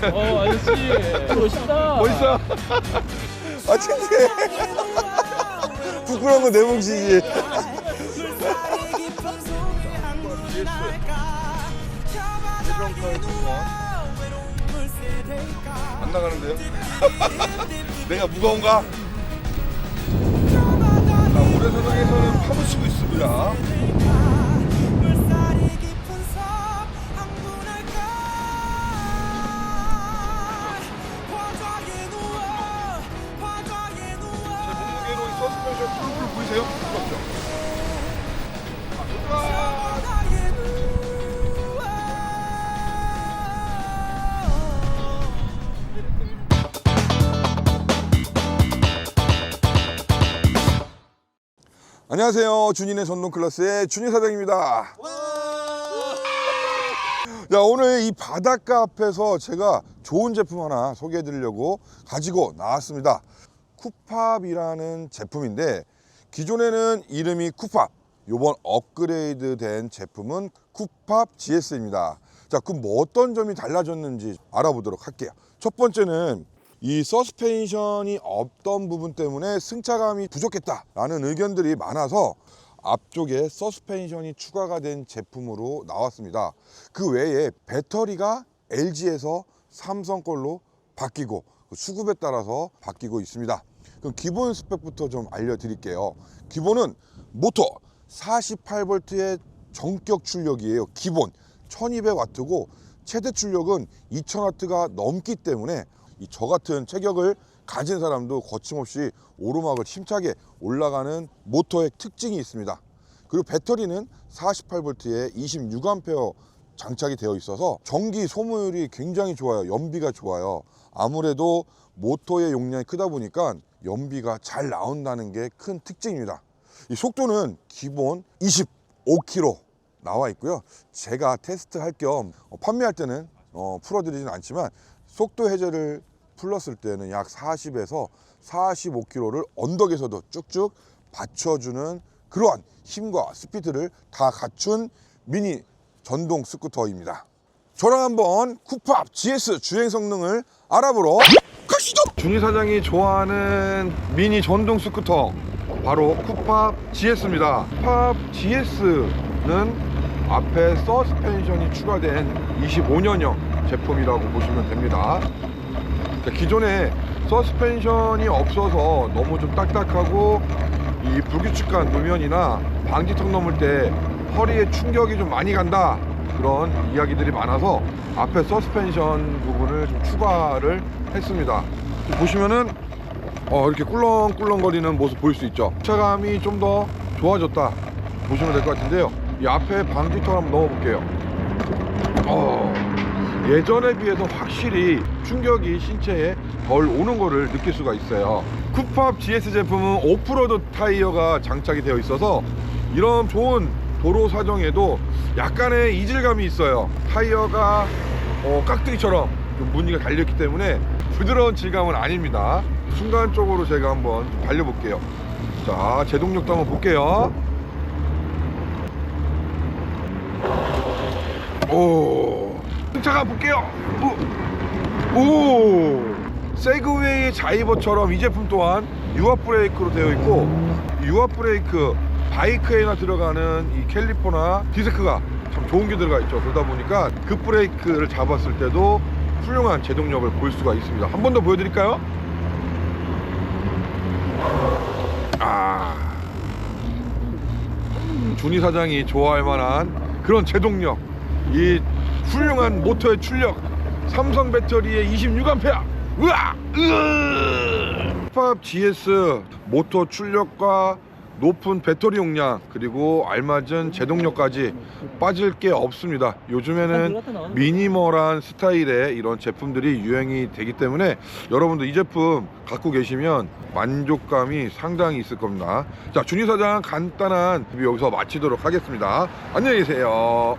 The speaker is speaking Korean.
어 아저씨 멋있다. 멋있어. 아 창피해. 부끄러운 건 내 몫이지. 안 나가는데요? 내가 무거운가? 자, 모래사장에서는 파묻히고 있습니다. 안녕하세요. 준인의 전동 클래스의 준인 사장입니다. 자, 오늘 이 바닷가 앞에서 제가 좋은 제품 하나 소개해 드리려고 가지고 나왔습니다. 쿠팝이라는 제품인데 기존에는 이름이 쿠팝, 요번 업그레이드 된 제품은 쿠팝 GS입니다. 자, 그럼 뭐 어떤 점이 달라졌는지 알아보도록 할게요. 첫 번째는 이 서스펜션이 없던 부분 때문에 승차감이 부족했다라는 의견들이 많아서 앞쪽에 서스펜션이 추가가 된 제품으로 나왔습니다. 그 외에 배터리가 LG에서 삼성 걸로 바뀌고 그 수급에 따라서 바뀌고 있습니다. 그럼 기본 스펙부터 좀 알려드릴게요. 기본은 모터 48V의 전격 출력이에요. 기본 1200W고 최대 출력은 2000W가 넘기 때문에 이 저 같은 체격을 가진 사람도 거침없이 오르막을 힘차게 올라가는 모터의 특징이 있습니다. 그리고 배터리는 48V에 26A 장착이 되어 있어서 전기 소모율이 굉장히 좋아요. 연비가 좋아요. 아무래도 모터의 용량이 크다 보니까 연비가 잘 나온다는 게 큰 특징입니다. 이 속도는 기본 25km 나와 있고요. 제가 테스트할 겸 어, 판매할 때는 어, 풀어드리진 않지만 속도 해제를 풀렀을 때는 약 40에서 45km를 언덕에서도 쭉쭉 받쳐주는 그러한 힘과 스피드를 다 갖춘 미니 전동 스쿠터입니다. 저랑 한번 쿠팝 GS 주행 성능을 알아보러 가시죠. 준희 사장이 좋아하는 미니 전동 스쿠터 바로 쿠팝 GS입니다. 쿠팝 GS는 앞에 서스펜션이 추가된 25년형 제품이라고 보시면 됩니다. 자, 기존에 서스펜션이 없어서 너무 좀 딱딱하고 이 불규칙한 노면이나 방지턱 넘을 때 허리에 충격이 좀 많이 간다. 그런 이야기들이 많아서 앞에 서스펜션 부분을 좀 추가를 했습니다. 보시면은 어, 이렇게 꿀렁꿀렁거리는 모습 보일 수 있죠? 차감이 좀 더 좋아졌다 보시면 될 것 같은데요. 이 앞에 방지턱 한번 넣어 볼게요. 어, 예전에 비해서 확실히 충격이 신체에 덜 오는 거를 느낄 수가 있어요. 쿠팝 GS 제품은 오프로드 타이어가 장착이 되어 있어서 이런 좋은 도로 사정에도 약간의 이질감이 있어요. 타이어가 어, 깍두기처럼 좀 무늬가 달렸기 때문에 부드러운 질감은 아닙니다. 순간적으로 제가 한번 달려볼게요. 자 제동력도 한번 볼게요. 오. 승 차가 볼게요. 오, 오. 세그웨이 자이버처럼 이 제품 또한 유압 브레이크로 되어 있고 유압 브레이크 바이크에나 들어가는 이 캘리퍼나 디스크가 참 좋은 게 들어가 있죠. 그러다 보니까 급 브레이크를 잡았을 때도 훌륭한 제동력을 볼 수가 있습니다. 한 번 더 보여드릴까요? 아. 준희 사장이 좋아할 만한 그런 제동력 이 훌륭한 모터의 출력 삼성 배터리의 26A 으아 으팝 GS 모터 출력과 높은 배터리 용량 그리고 알맞은 제동력까지 빠질 게 없습니다. 요즘에는 미니멀한 스타일의 이런 제품들이 유행이 되기 때문에 여러분도 이 제품 갖고 계시면 만족감이 상당히 있을 겁니다. 자 준희 사장 간단한 여기서 마치도록 하겠습니다. 안녕히 계세요